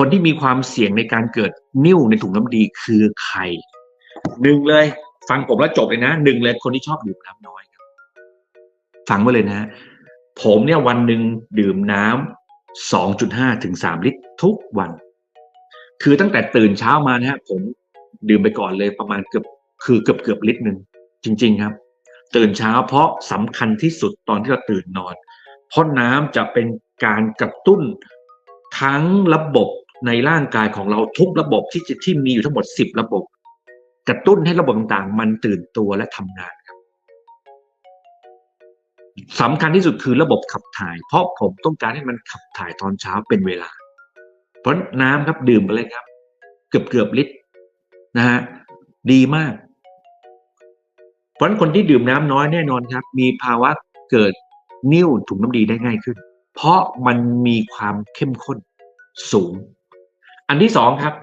คนที่มีความเสี่ยงในการเกิดนิ่วในถุงน้ำดีคือใครหนึ่งเลย ฟังผมแล้วจบเลยนะหนึ่งเลยคนที่ชอบดื่มน้ำน้อยครับฟังไว้เลยนะ ผมเนี่ยวันหนึ่งดื่มน้ำสองจุดห้าถึงสามลิตรทุกวัน คือตั้งแต่ตื่นเช้ามานะฮะผมดื่มไปก่อนเลยประมาณเกือบคือเกือบเกือบลิตรหนึ่งจริง ๆครับ ตื่นเช้าเพราะสำคัญที่สุดตอนที่เราตื่นนอน เพราะน้ำจะเป็นการกระตุ้นทั้งระบบ ในร่างกายของเราทุกระบบที่ที่มีอยู่ทั้งหมดสิบระบบ กระตุ้นให้ระบบต่างๆ มันตื่นตัวและทำงานครับสำคัญที่สุดคือระบบขับถ่าย เพราะผมต้องการให้มันขับถ่ายตอนเช้าเป็นเวลา เพราะน้ำครับดื่มไปเลยครับ เกือบเกือบลิตรนะฮะดีมาก เพราะคนที่ดื่มน้ำน้อยแน่นอนครับ มีภาวะเกิดนิ่วถุงน้ำดีได้ง่ายขึ้น เพราะมันมีความเข้มข้นสูง อันที่สองครับ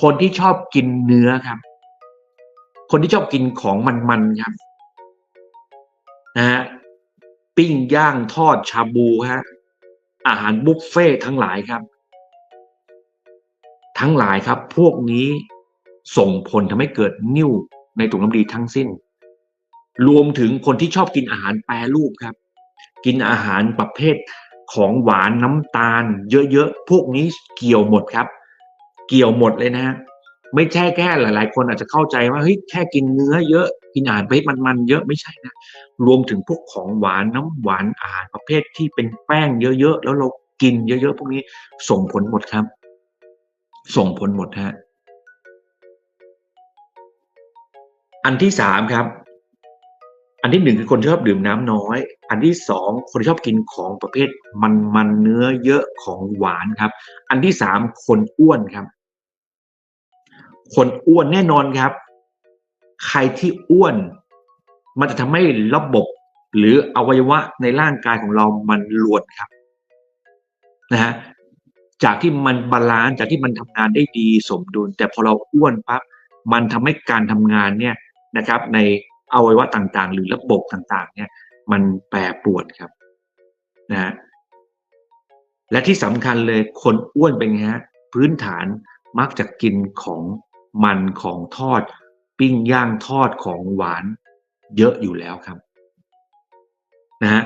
คนที่ชอบกินเนื้อครับ คนที่ชอบกินของมันๆครับนะฮะปิ้งย่างทอดชาบูฮะอาหารบุฟเฟ่ทั้งหลายครับ ทั้งหลายครับ พวกนี้ส่งผลทำให้เกิดนิ่วในถุงน้ำดีทั้งสิ้น รวมถึงคนที่ชอบกินอาหารแปรรูปครับ กินอาหารประเภทของหวานน้ำตาล เยอะๆ พวกนี้เกี่ยวหมดครับ เกี่ยวหมดเลยนะฮะไม่ใช่แค่หลาย ๆ คนอาจจะเข้าใจว่าเฮ้ยแค่กินเนื้อเยอะกินอาหารประเภทมันๆเยอะไม่ใช่นะ รวมถึงพวกของหวานน้ำหวานอาหารประเภทที่เป็นแป้งเยอะ ๆ แล้วเรากินเยอะ ๆ พวกนี้ส่งผลหมดครับ ส่งผลหมดฮะอันที่สามครับ อันที่หนึ่งคือคนชอบดื่มน้ำน้อย อันที่สองคนชอบกินของประเภทมันมันเนื้อเยอะของหวานครับ อันที่สามคนอ้วนครับ คนอ้วนแน่นอนครับ ใครที่อ้วน มันจะทำให้ระบบ หรืออวัยวะในร่างกายของเรามันรวนครับนะฮะจากที่มันบาลานซ์จากที่มันทำงานได้ดีสมดุล แต่พอเราอ้วนปั๊บมันทำให้การทำงานเนี่ยนะครับ ในอวัยวะต่างๆ หรือระบบต่างๆ เนี่ย มันแปรปรวนครับนะฮะและที่สำคัญเลยคนอ้วนเป็นไงฮะพื้นฐานมักจะกินของ มันของทอด ปิ้งย่างทอดของหวานเยอะอยู่แล้วครับนะฮะ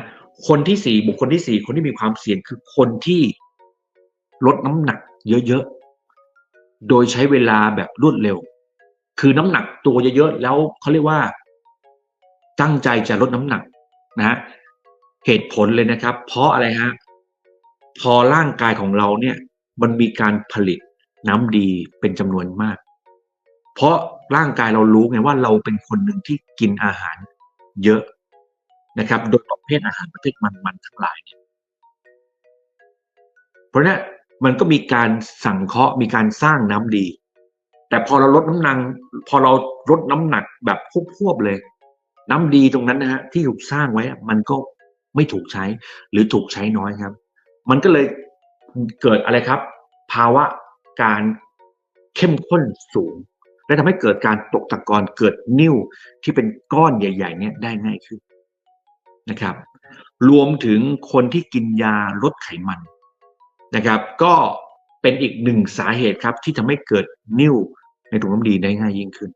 คนที่สี่บุคคลที่สี่คนที่มีความเสี่ยงคือคนที่ลดน้ำหนักเยอะๆ โดยใช้เวลาแบบรวดเร็ว คือน้ำหนักตัวเยอะๆ แล้วเขาเรียกว่า ตั้งใจจะลดน้ำหนักนะฮะเหตุผลเลยนะครับ เพราะอะไรฮะพอร่างกายของเราเนี่ย มันมีการผลิตน้ำดีเป็นจำนวนมาก เพราะร่างกายเรารู้ไงว่าเราเป็นคนหนึ่งที่กินอาหารเยอะนะครับ โดยประเภทอาหารประเภทมันๆทั้งหลายเนี่ยเพราะนั้นมันก็มีการสั่งเคราะห์มีการสร้างน้ำดี แต่พอเราลดน้ำหนักพอเราลดน้ำหนักแบบควบๆเลย น้ำดีตรงนั้นนะฮะที่ถูกสร้างไว้มันก็ไม่ถูกใช้หรือถูกใช้น้อยครับ มันก็เลยเกิดอะไรครับ ภาวะการเข้มข้นสูง และทำให้เกิดการตกตะกอนเกิดนิ่วที่เป็นก้อนใหญ่ ๆ เนี่ยได้ง่ายขึ้นนะครับ รวมถึงคนที่กินยาลดไขมันนะครับ ก็เป็นอีกหนึ่งสาเหตุครับ ที่ทำให้เกิดนิ่วในถุงน้ำดีได้ง่ายยิ่งขึ้น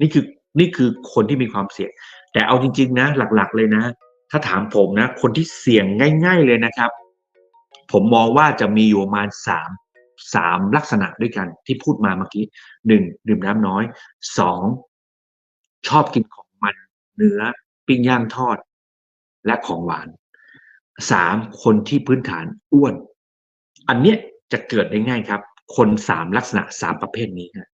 นี่คือนี่คือคนที่มีความเสี่ยง แต่เอาจริง ๆ นะ หลักๆ เลยนะ ถ้าถามผมนะ คนที่เสี่ยงง่าย ๆ เลยนะครับ ผมมองว่าจะมีอยู่ประมาณสาม สามลักษณะด้วยกันที่พูดมาเมื่อกี้หนึ่งดื่มน้ำน้อยสองชอบกินของมัน เนื้อปิ้งย่างทอด และของหวานสามคนที่พื้นฐานอ้วน อันเนี้ยจะเกิดได้ง่ายครับ คนสามลักษณะสามประเภทนี้นะ